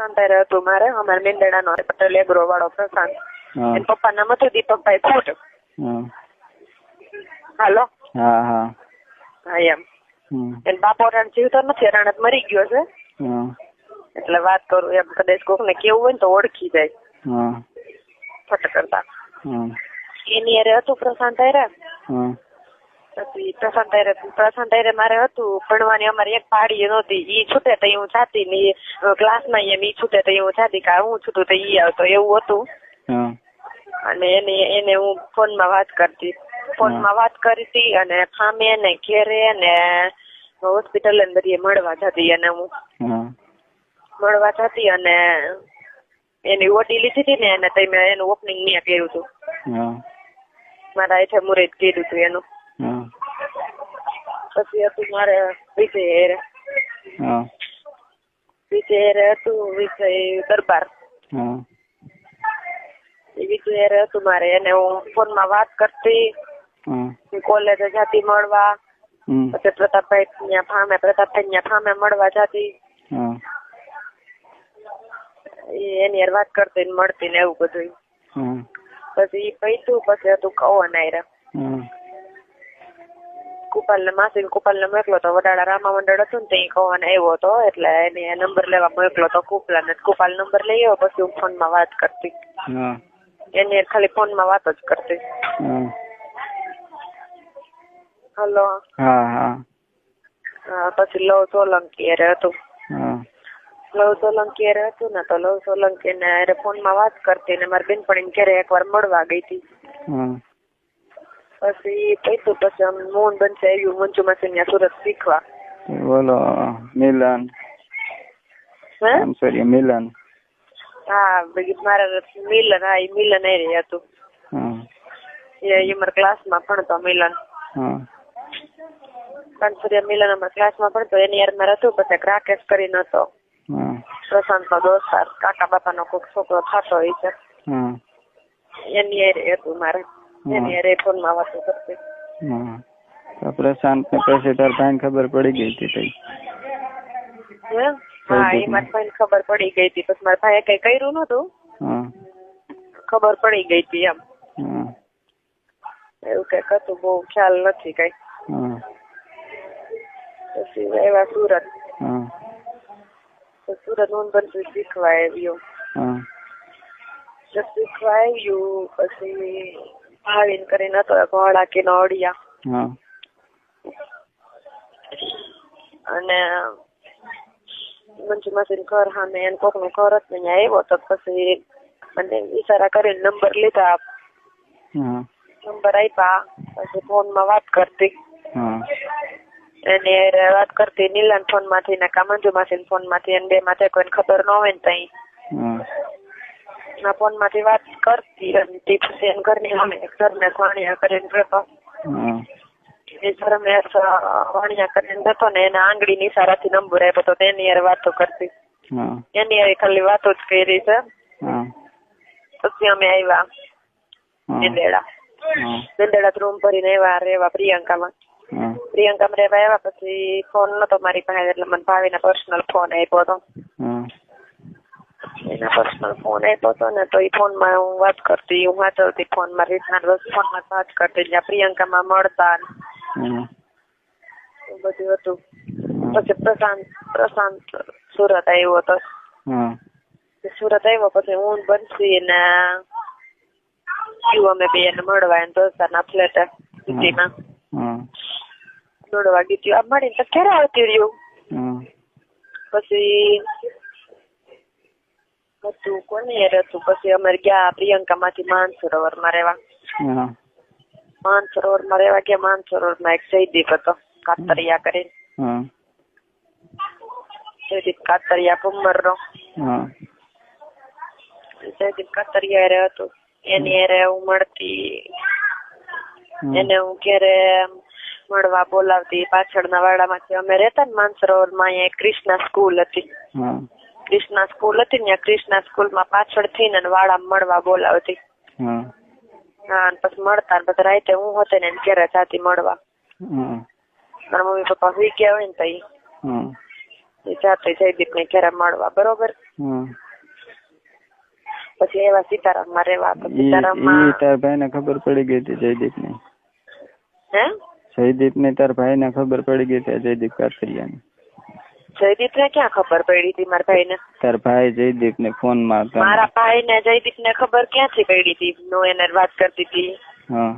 મારે. અમારે મેંદડા નો પટેલ એગ્રો વાળો પ્રશાંત હા. એના પપ્પા નામ હતું દીપકભાઈ ફૂટ. હાલો? હા હા. એમ. બાપો અટાણે જીવતો નથી અટાણે મરી ગયો છે. એટલે વાત કરું એમ. કદાચ કોક ને કેવું હોય ને તો ઓળખી જાય. ફટ કરતા. એની અરે હતું પ્રશાંત હા. પછી પ્રશાંત હારે પ્રશાંત હારે મારે હતું ભણવાની અમારી એક પાડી નહોતી. ઈ છૂટે તો હું જાતી ને ક્લાસમાં એમ ઈ છૂટે તો હું જાતી. કે હું છૂટું તો ઈ આવતો. એવું હતું. અને એને એને હું ફોનમાં વાત કરતી. ફોનમાં વાત કરતી અને ફામે ને ઘેરે ને હોસ્પિટલ ને બધી મળવા જતી અને હું મળવા જતી અને એની ઓટી લીધી હતી ને અને તઈ મેં એનું ઓપનિંગ મેં કર્યું હતું. મારા એઠે મુરત કર્યું હતું એનું. પછી હતું મારે વિજય હેર. વિજય હેર હતું વિજય દરબાર. વિજય હેર હતું મારે એને હું ફોનમાં વાત કરતી. કોલેજ જતી મળવા. પછી પ્રતાપભાઈ ત્યાં ફામે પ્રતાપભાઈ ત્યાં ફામે મળવા જાતી. એની હારે વાત કરતી ને મળતી ને એવું બધું પછી પૈસું પૈતું પછી હતું કવન આયરા હા કુપાલ ને માસી મોકલો તો વડાળા રામા મંડળ હતું ને ત્યાં કવન આવ્યો હતો એટલે એને નંબર લેવા મોકલો તો કુપલા ને ગોપાલ નંબર લઈ આવ્યો પછી હું ફોનમાં વાત કરતી. એને ખાલી ફોનમાં વાત જ કરતી. હલો. હા પછી લવ સોલંકી અરે હતું લવ સોલંકી અરે હતું ને તો લવ સોલંકી ને અરે ફોનમાં વાત કરતી ને મારી બેનપણી ઘરે એકવાર મળવા ગઈ હતી. પછી પૈતું પછી મોહન બનશે આવ્યું મંજુ માસી ત્યાં સુરત શીખવા બોલો મિલન સોરી મિલન હા મારા મિલન હા ઈ મિલન એ રહી હતું એ મારા ક્લાસમાં ભણતો મિલન કાનસુરિયા મિલન અમારા ક્લાસમાં ભણતો એની યાર મારે હતું પછી રાકેશ કરીને હતો પ્રશાંત નો દોસ્તાર કાકા બાપાનો કોઈક છોકરો થતો હોય છે એની હારે હતું મારે એની હારે ફોનમાં વાતો કરતી. તો પ્રશાંત ને પછી તાર ખબર પડી ગઈ હતી તઈ. હા? એ મારા ખબર પડી ગઈ હતી પછી મારા ભાઈએ કઈ કર્યું નતું ખબર પડી ગઈ હતી એમ. એવું કંઈક હતું બહુ ખ્યાલ નથી કઈ. પછી એવા સુરત. સુરતનું બનતું શીખવા આવ્યું. શીખવા આવ્યું પછી ભાવિન કરીને હતો વડાકી નો અડિયા. અને મંજુ માસી ઘર સામે એને કોકનું ઘર હતું અહીંયા આવ્યો તો પછી મને ઈશારા કરીને નંબર લીધા. નંબર આપ્યા પછી ફોનમાં વાત કરતી. એને વાત કરતી નીલાન ફોનમાંથી ને કા મંજુ માસી ફોનમાંથી એને બે માથે કોઈને ખબર ન હોય ને તઈ. હા ના ફોનમાંથી વાત કરતી અને તે પછી એને ઘરની એક ઘરને વાણિયા કરીને રહેતો. એ વાણિયા કરીને જતો ને એના આંગળી નિશારાથી નંબર આપ્યો તો તેની યાર વાતો કરતી. એની યાર ખાલી વાતો જ કરી છે. પછી અમે આવ્યા બેંદેડા બેંદેડા રૂમ ભરીને આવ્યા રેવા પ્રિયંકામાં. પ્રિયંકામાં રહેવા આવ્યા પછી ફોન નતો મારી પાસે એટલે મને ભાવીને પર્સનલ ફોન આપ્યો હતો. એના પર્સનલ ફોન આપ્યો હતો ને તો એ ફોનમાં હું વાત કરતી હું વાંચવતી ફોનમાં રીતના રોજ ફોનમાં વાત કરતી જ્યાં પ્રિયંકામાં મળતા બધું હતું. પછી પ્રશાંત પ્રશાંત સુરત આવ્યો હતો. સુરત આવ્યો પછી હું બનશી ને અમે બે ને મળવા એને દોસ્તારના ફ્લેટ સિટીમાં. મળવા ગીત્યું આ મળીને તો ક્યારે આવતી રહ્યું? પછી હતું કોની હેર હતું પછી અમે ગયા પ્રિયંકા માંથી માનસરોવરમાં રેવા માનસરોવરમાં રેવા ગયા. માનસરોવરમાં એક જયદીપ હતો કાતરિયા કરીને. જયદીપ કાતરિયા ભૂમરનો. નો જયદીપ કાતરિયા હારે હતું. એની હેરે હું મળતી. એને હું ઘેરે મળવા બોલાવતી. પાછળના વાડામાંથી અમે રહેતા ને માનસરોવરમાં અહીંયા એક ક્રિષ્ના સ્કૂલ હતી. ક્રિષ્ના સ્કૂલ હતી ને ક્રિષ્ના સ્કૂલમાં પાછળથી ને વાળા મળવા બોલાવતી. હા. પછી મળતા ને પછી રાતે હું હતો ને ઘેરે જાતી મળવા. મારા મમ્મી પપ્પા સુઈ ગયા હોય ને તો ઈ જાતે જયદીપ ને ઘેરે મળવા બરોબર? પછી એવા સીતારામમાં રહેવા રેવા સીતારામ સીતારામમાં તાર ભાઈને ખબર પડી ગઈ હતી જયદીપ ને હે? જયદીપને તાર ભાઈને ખબર પડી ગઈ હતી જયદીપ કાતરિયા કાતરિયાની. જયદીપ ને ક્યાં ખબર પડી હતી મારા ભાઈ ને તાર ભાઈ જયદીપને ફોન મારતા મારા ભાઈ ને જયદીપ ને ખબર ક્યાંથી પડી હતી? હું એને વાત કરતી હતી. હા.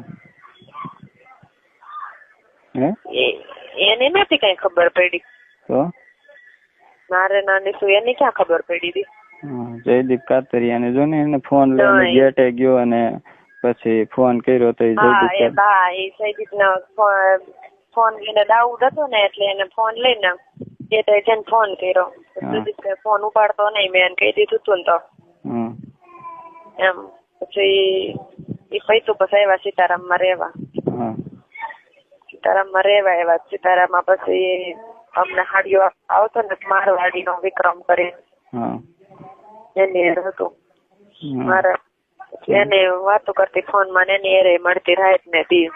હે? એને નથી કઈ ખબર પડી. તો? મારે નાની સુ એની ક્યાં ખબર પડી હતી? જયદીપ જયદીપ કાતરિયાને જો ને એને ફોન લઈને ગેટે ગયો અને પછી ફોન કર્યો તો હા જયદીપ ના એ જયદીપ નો ફોન લઈને દાઉદ હતો ને એટલે એને ફોન લઈને એ તો જેને ફોન કર્યો. જયદીપ ફોન ઉપાડતો નહીં. મેં એને કહી દીધું તું ને તો. એમ. પછી એ પૈસું પછી આવ્યા સીતારામમાં રહેવા. સીતારામ સીતારામમાં રહેવા એવા સીતારામમાં પછી અમને હાડીઓ આવતો ને મારવાડી નો વિક્રમ કરી. એની હારે હતું. મારે એને વાતો કરતી ફોનમાં એની હારે મળતી રાત ને દી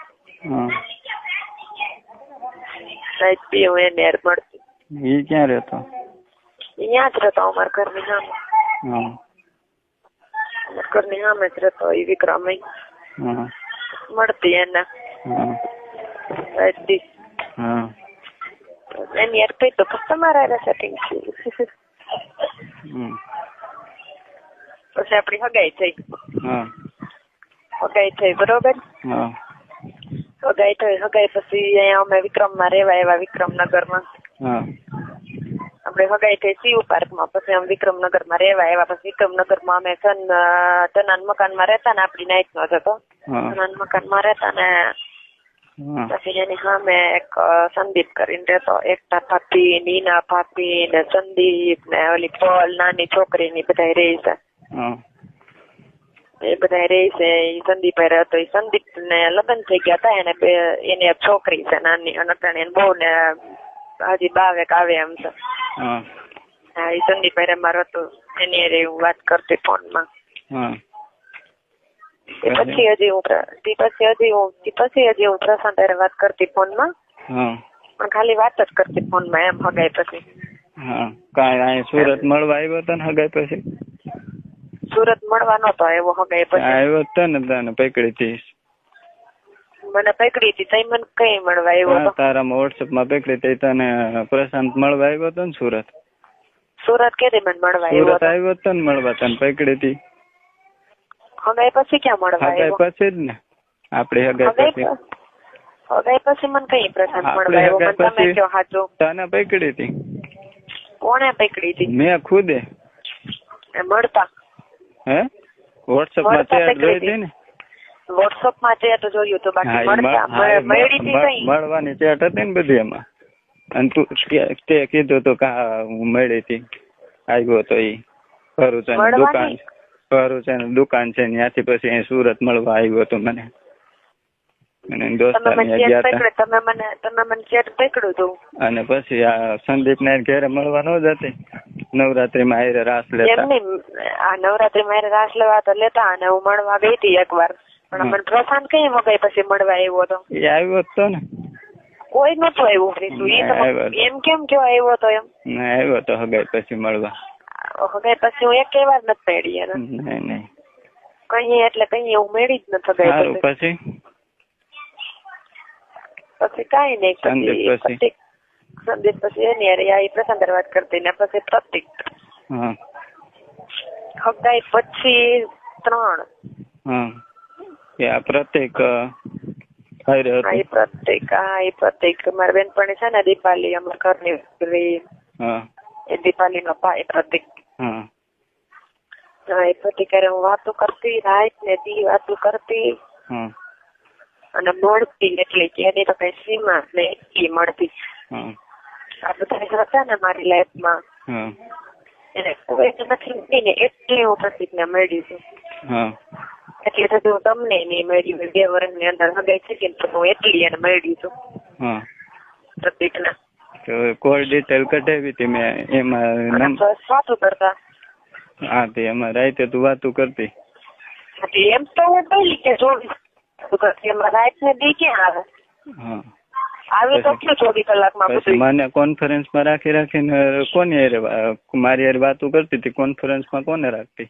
રાત હું એની હારે મળતી. ઈ ક્યાં રહેતો? અહીંયા જ રહેતો અમારા ઘરની સામે. અમારા ઘરની સામે જ રહેતો એ વિક્રમ. મળતી એને. હા. એની યાર પૈતો તો તમારા હારે સેટિંગ થયું. પછી આપડી હગાઈ થઈ. હગાઈ થઈ બરોબર? હગાઈ થઈ હગાઈ પછી અહીંયા અમે વિક્રમમાં રહેવા એવા વિક્રમનગરમાં. આપણે હગાઈ થઈ સીયુ પાર્કમાં પછી અમે વિક્રમનગરમાં રહેવા એવા પછી વિક્રમનગરમાં અમે સન તનાન મકાનમાં રહેતા ને આપડી નાઈટ નો હતો તનાન મકાનમાં રહેતા ને પછી એની સામે એક સંદીપ કરીને રહેતો. એકતા ભાભી નીના ભાભી ને સંદીપ ને ઓલી પોલ નાની છોકરી ની બધા રહી છે. એ બધા રહી છે એ સંદીપ હતો એ સંદીપ ને લગ્ન થઈ ગયા હતા એને બે એની છોકરી છે નાની અને એને બહુ ને હજી બાવેક આવે એમ તો. હા. એ સંદીપ ભાઈ મારો હતો એની અરે હું વાત કરતી ફોનમાં. પછી હજી હું પછી હજી હું પછી હજી હું પ્રશાંત ત્યારે વાત કરતી ફોનમાં. હા. પણ ખાલી વાત જ કરતી ફોનમાં એમ હગાઈ પછી. હા. કાંઈ અહીં સુરત મળવા આવ્યો હતો ને હગાઈ પછી? સુરત મળવા નતો આવ્યો હગાઈ પછી. આવ્યો તને ને તને પકડી હતી મને પકડી હતી તઈ મને કઈ મળવા આવ્યો તારામાં વોટ્સઅપમાં પકડી હતી તને પ્રશાંત મળવા આવ્યો હતો ને સુરત? સુરત કેદી મને મળવા આવ્યો સુરત આવ્યો હતો તો ને મળવા તને પકડી હતી. હવે પછી ક્યાં મળવા આવ્યો? પછી જ ને. આપણે હગાઈ પછી. હગાઈ પછી મને કઈ પ્રશાંત મળવા આવ્યો મને તમે કયો હાચું. તને પકડી હતી? કોણે પકડી હતી? મેં ખુદે. એ મળતા. હે? વોટ્સઅપમાં ચેટ જોઈ. હતી. ને? વોટ્સઅપ માટે તો જોયું તો બાકી મળતા મળ- કઈ મળવાની ચેટ હતી ને બધી એમાં. અને તું તે- કીધું તો કા હું મળી હતી આવ્યો તો ઈ. ભરૂચ દુકાન? ભરૂચ છે દુકાન છે ત્યાંથી પછી અહીં સુરત મળવા આવ્યો હતો મને. અને એના તમે મને તમે મને ચેટ પકડ્યું હતું અને પછી આ સંદીપ ને ઘેરે મળવા ન જતી. નવરાત્રી માં હારે રાસ એમ લેતા નહીં આ નવરાત્રી મારે રાસ લેવા તો લેતા અને હું મળવા ગઈ હતી એકવાર. પણ હમ. મને પ્રશાંત કઈ વગાઈ પછી મળવા આવ્યો હતો એ આવ્યો જ તો ને. કોઈ નતું આવ્યું રીતુ ઈ ના, આવ્યો તો તો. એમ કેમ કયો આવ્યો હતો એમ? ના આવ્યો તો હગાઈ પછી મળવા. હગાઈ પછી હું એક વાર નથી મેળી એને નહીં નહીં. કઈ એટલે કઈ હું મેળી જ નથી હગાઈ પછી. પછી? કઈ નહીં પછી? પ્રતિક સંદીપ પછી એની અરે આ પ્રશાંત વાત કરતી ને પછી પ્રતિક. હા. હગાઈ પછી ત્રણ. હા. એ આ પ્રત્યેક અ, હા એ પ્રત્યેક હા એ પ્રતિક મારી બેનપણી છે ને દીપાલી અમારા ઘરની દીકરી એ દીપાલી નો ભાઈ પ્રતિક. હા. એ પ્રતિક હું વાતો કરતી રાત ને દી વાતો કરતી. અને મળતી એટલી કે એની તો કઈ સીમા ને એ એટલી મળતી આ બધા હતા ને મારી લાઈફમાં. એને કોઈ નથી ને એટલી હું પ્રતિકને મળી છું. એટલે તો હું તમને નહીં મળી હોય બે વર્ષની અંદર હગાઈ થઈ તો હું એટલી એને મળી છું. હા. પ્રતિકને તો કોલ ડિટેલ કઢાવી હતી મેં. એમાં વાતું કરતા. હા તે એમાં રાઈતે તું વાતું કરતી. એમ તો હું બોલી કે જોડી કરતી. એમાં રાત ને દી ક્યાં આવે? હા. આવી તો શું ચોવીસ કલાકમાં પછી મને કોન્ફરન્સમાં રાખી રાખીને કોની હારે મારી હારે વાતો કરતી હતી? કોન્ફરન્સમાં કોને રાખતી?